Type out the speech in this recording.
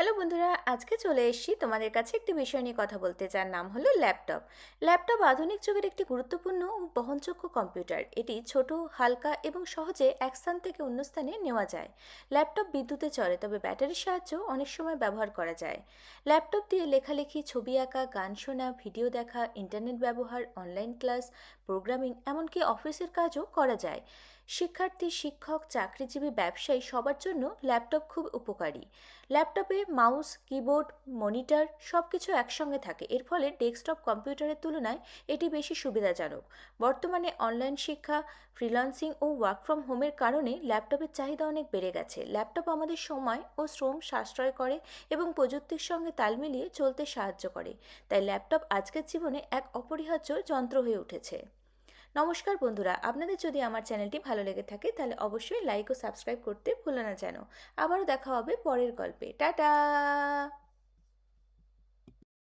Hello বন্ধুরা, আজকে চলে এসেছি তোমাদের কাছে একটি বিষয় নিয়ে কথা বলতে যার নাম হলো ল্যাপটপ। ল্যাপটপ আধুনিক যুগের একটি গুরুত্বপূর্ণ ও বহনযোগ্য কম্পিউটার। এটি ছোট, হালকা এবং সহজে এক স্থান থেকে অন্য স্থানে নেওয়া যায়। ল্যাপটপ বিদ্যুতে চলে, তবে ব্যাটারির সাহায্যেও অনেক সময় ব্যবহার করা যায়। ল্যাপটপ দিয়ে লেখালেখি, ছবি আঁকা, গান শোনা, ভিডিও দেখা, ইন্টারনেট ব্যবহার, অনলাইন ক্লাস, প্রোগ্রামিং, এমনকি অফিসের কাজও করা যায়। শিক্ষার্থী, শিক্ষক, চাকরিজীবী, ব্যবসায়ী সবার জন্য ল্যাপটপ খুব উপকারী। ল্যাপটপে মাউস, কিবোর্ড, মনিটর সব কিছু একসঙ্গে থাকে। এর ফলে ডেস্কটপ, কম্পিউটারের তুলনায় এটি বেশি সুবিধাজনক। বর্তমানে অনলাইন শিক্ষা, ফ্রিল্যান্সিং ও ওয়ার্ক ফ্রম হোমের কারণে ল্যাপটপের চাহিদা অনেক বেড়ে গেছে। ল্যাপটপ আমাদের সময় ও শ্রম সাশ্রয় করে এবং প্রযুক্তির সঙ্গে তাল মিলিয়ে চলতে সাহায্য করে। তাই ল্যাপটপ আজকের জীবনে এক অপরিহার্য যন্ত্র হয়ে উঠেছে। নমস্কার বন্ধুরা, আপনাদের যদি আমার চ্যানেলটি ভালো লেগে থাকে তাহলে অবশ্যই লাইক ও সাবস্ক্রাইব করতে ভুলো না যেন। আবারও দেখা হবে পরের গল্পে। টাটা!